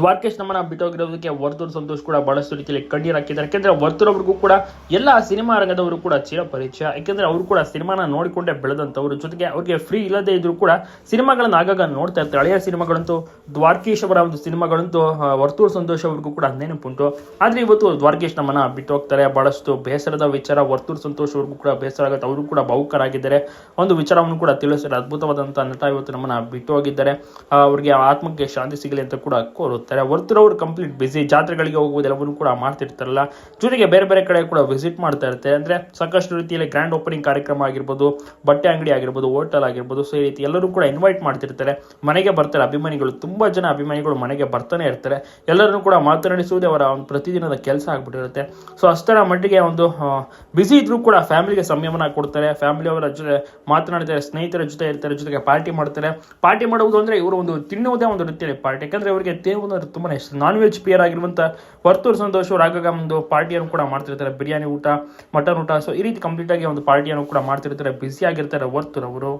ದ್ವಾರಕೇಶ್ ನಮ್ಮನ್ನ ಬಿಟ್ಟೋಗಿರೋದಕ್ಕೆ ವರ್ತೂರ್ ಸಂತೋಷ್ ಕೂಡ ಬಹಳಷ್ಟು ರೀತಿಯಲ್ಲಿ ಕಣ್ಣೀರು ಹಾಕಿದ್ದಾರೆ. ಯಾಕೆಂದ್ರೆ ವರ್ತೂರ್ ಅವ್ರಿಗೂ ಕೂಡ ಎಲ್ಲ ಸಿನಿಮಾ ರಂಗದವರು ಕೂಡ ಚಿರ ಪರಿಚಯ. ಯಾಕೆಂದ್ರೆ ಅವರು ಕೂಡ ಸಿನಿಮಾನ ನೋಡಿಕೊಂಡೇ ಬೆಳೆದಂತವ್ರು ಜೊತೆಗೆ ಅವ್ರಿಗೆ ಫ್ರೀ ಇಲ್ಲದೆ ಇದ್ರು ಕೂಡ ಸಿನಿಮಾಗಳನ್ನ ಆಗಾಗ ನೋಡ್ತಾ ಇರ್ತಾರೆ. ಹಳೆಯ ಸಿನಿಮಾಗಳಂತೂ ದ್ವಾರಕೇಶ್ ಅವರ ಒಂದು ಸಿನಿಮಾಗಳಂತೂ ವರ್ತೂರ್ ಸಂತೋಷ್ ಅವ್ರಿಗೂ ಕೂಡ ನೆನಪುಂಟು ಆದ್ರೆ ಇವತ್ತು ದ್ವಾರಕೇಶ್ ನಮ್ಮನ್ನ ಬಿಟ್ಟು ಹೋಗ್ತಾರೆ ಬಹಳಷ್ಟು ಬೇಸರದ ವಿಚಾರ ವರ್ತೂರ್ ಸಂತೋಷ್ ಅವ್ರಿಗೂ ಕೂಡ ಬೇಸರ ಆಗುತ್ತೆ. ಅವರು ಕೂಡ ಭಾವುಕರಾಗಿದ್ದಾರೆ. ಒಂದು ವಿಚಾರವನ್ನು ಕೂಡ ತಿಳಿಸಿದ್ರೆ ಅದ್ಭುತವಾದಂಥ ನಟ ಇವತ್ತು ನಮ್ಮನ್ನ ಬಿಟ್ಟು ಹೋಗಿದ್ದಾರೆ ಅವ್ರಿಗೆ ಆತ್ಮಕ್ಕೆ ಶಾಂತಿ ಸಿಗಲಿ ಅಂತ ಕೂಡ ಕೋರುತ್ತಾರೆ ವರ್ತೂರ್ ಅವರು ಕಂಪ್ಲೀಟ್ ಬಿಸಿ ಜಾತ್ರೆಗಳಿಗೆ ಹೋಗುವುದೆಲ್ಲವನ್ನು ಕೂಡ ಮಾಡ್ತಿರ್ತಾರಲ್ಲ. ಜೊತೆಗೆ ಬೇರೆ ಬೇರೆ ಕಡೆ ಕೂಡ ವಿಸಿಟ್ ಮಾಡ್ತಾ ಇರ್ತಾರೆ. ಅಂದರೆ ಸಾಕಷ್ಟು ರೀತಿಯಲ್ಲಿ ಗ್ರ್ಯಾಂಡ್ ಓಪನಿಂಗ್ ಕಾರ್ಯಕ್ರಮ ಆಗಿರ್ಬೋದು, ಬಟ್ಟೆ ಅಂಗಡಿ ಆಗಿರ್ಬೋದು ಹೋಟೆಲ್ ಆಗಿರ್ಬೋದು, ಸೊ ಈ ರೀತಿ ಎಲ್ಲರೂ ಕೂಡ ಇನ್ವೈಟ್ ಮಾಡ್ತಿರ್ತಾರೆ. ಮನೆಗೆ ಬರ್ತಾರೆ. ಅಭಿಮಾನಿಗಳು, ತುಂಬ ಜನ ಅಭಿಮಾನಿಗಳು ಮನೆಗೆ ಬರ್ತಾನೆ ಇರ್ತಾರೆ. ಎಲ್ಲರನ್ನೂ ಕೂಡ ಮಾತನಾಡಿಸುವುದೇ ಅವರ ಒಂದು ಪ್ರತಿದಿನದ ಕೆಲಸ ಆಗಿಬಿಟ್ಟಿರುತ್ತೆ. ಸೊ ಅಷ್ಟರ ಮಟ್ಟಿಗೆ ಒಂದು ಬಿಸಿ ಇದ್ರೂ ಕೂಡ ಫ್ಯಾಮಿಲಿಗೆ ಸಂಯಮನ ಕೊಡ್ತಾರೆ. ಫ್ಯಾಮಿಲಿ ಅವರ ಜೊತೆ ಮಾತನಾಡ್ತಾರೆ ಸ್ನೇಹಿತರ ಜೊತೆ ಇರ್ತಾರೆ, ಜೊತೆಗೆ ಪಾರ್ಟಿ ಮಾಡ್ತಾರೆ. ಪಾರ್ಟಿ ಮಾಡುವುದು ಅಂದ್ರೆ ಇವರು ಒಂದು ತಿನ್ನುವುದೇ ಒಂದು ರೀತಿಯಲ್ಲಿ ಪಾರ್ಟಿ ಯಾಕಂದರೆ ಅವರಿಗೆ ತಿನ್ನುವುದು ಅಂದ್ರೆ ತುಂಬಾ ಇಷ್ಟ ನಾನ್ ವೆಜ್ ಪಿಯರ್ ಆಗಿರುವಂತ ವರ್ತೂರ್ ಸಂತೋಷ್ ಅವರು ಆಗಾಗ ಒಂದು ಪಾರ್ಟಿಯನ್ನು ಕೂಡ ಮಾಡ್ತಿರ್ತಾರೆ. ಬಿರಿಯಾನಿ ಊಟ, ಮಟನ್ ಊಟ. ಸೊ ಈ ರೀತಿ ಕಂಪ್ಲೀಟ್ ಆಗಿ ಒಂದು ಪಾರ್ಟಿಯನ್ನು ಕೂಡ ಮಾಡ್ತಿರ್ತಾರೆ. ಬ್ಯುಸಿ ಆಗಿರ್ತಾರೆ ವರ್ತೂರ್ ಅವರು.